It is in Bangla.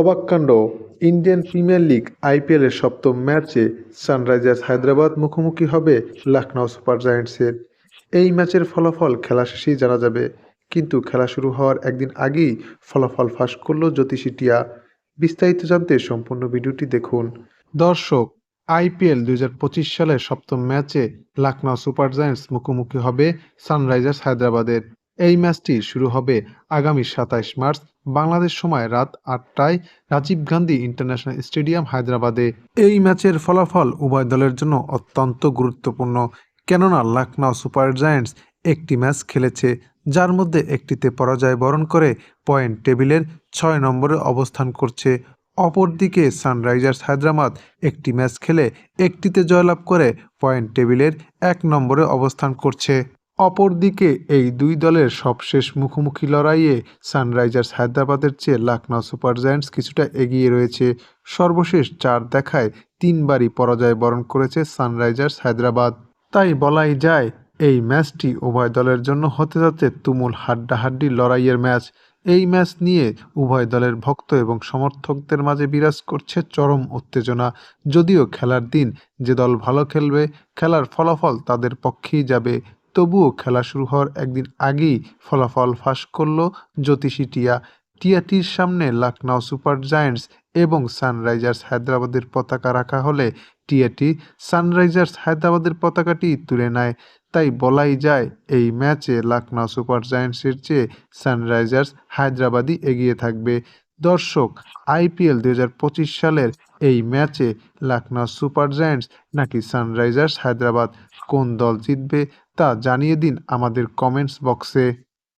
অবাক কাণ্ড, ইন্ডিয়ান প্রিমিয়ার লিগ আইপিএলের সপ্তম ম্যাচে সানরাইজার্স হায়দ্রাবাদ মুখোমুখি হবে লখনৌ সুপার জায়ান্টসের। এই ম্যাচের ফলাফল খেলা শেষেই জানা যাবে, কিন্তু খেলা শুরু হওয়ার একদিন আগেই ফলাফল ফাঁস করল জ্যোতিষী টিয়া। বিস্তারিত জানতে সম্পূর্ণ ভিডিওটি দেখুন। দর্শক, আইপিএল দু হাজার পঁচিশ সালের সপ্তম ম্যাচে লখনৌ সুপার জায়ান্টস মুখোমুখি হবে সানরাইজার্স হায়দ্রাবাদের। এই ম্যাচটি শুরু হবে আগামী সাতাইশ মার্চ, বাংলাদেশ সময় রাত আটটায় রাজীব গান্ধী ইন্টারন্যাশনাল স্টেডিয়াম হায়দ্রাবাদে। এই ম্যাচের ফলাফল উভয় দলের জন্য অত্যন্ত গুরুত্বপূর্ণ, কেননা লখনৌ সুপার জায়ান্টস একটি ম্যাচ খেলেছে, যার মধ্যে একটিতে পরাজয় বরণ করে পয়েন্ট টেবিলের ছয় নম্বরে অবস্থান করছে। অপরদিকে সানরাইজার্স হায়দ্রাবাদ একটি ম্যাচ খেলে একটিতে জয়লাভ করে পয়েন্ট টেবিলের এক নম্বরে অবস্থান করছে। অপরদিকে এই দুই দলের সবশেষ মুখোমুখি লড়াইয়ে সানরাইজার্স হায়দ্রাবাদের চেয়ে লখনৌ সুপার জায়ান্টস কিছুটা এগিয়ে রয়েছে। সর্বশেষ চার দেখায় তিনবারই পরাজয় বরণ করেছে সানরাইজার্স হায়দ্রাবাদ। তাই বলাই যায়, এই ম্যাচটি উভয় দলের জন্য হতে যাচ্ছে তুমুল হাড্ডাহাড্ডি লড়াইয়ের ম্যাচ। এই ম্যাচ নিয়ে উভয় দলের ভক্ত এবং সমর্থকদের মাঝে বিরাজ করছে চরম উত্তেজনা। যদিও খেলার দিন যে দল ভালো খেলবে, খেলার ফলাফল তাদের পক্ষেই যাবে। তবুও খেলা শুরু হওয়ার একদিন আগেই ফলাফল ফাঁস করল জ্যোতিষী টিয়া। টিয়াটির সামনে লখনৌ সুপার জায়ান্টস এবং সানরাইজার্স হায়দ্রাবাদের পতাকা রাখা হলে টিয়াটি সানরাইজার্স হায়দ্রাবাদের পতাকাটি তুলে নেয়। তাই বলাই যায়, এই ম্যাচে লখনৌ সুপার জায়ান্টসের চেয়ে সানরাইজার্স হায়দ্রাবাদই এগিয়ে থাকবে। দর্শক, আইপিএল দু হাজার পঁচিশ সালের এই ম্যাচে লখনৌ সুপার জায়ান্টস নাকি সানরাইজার্স হায়দ্রাবাদ কোন দল জিতবে তা জানিয়ে দিন আমাদের কমেন্টস বক্সে।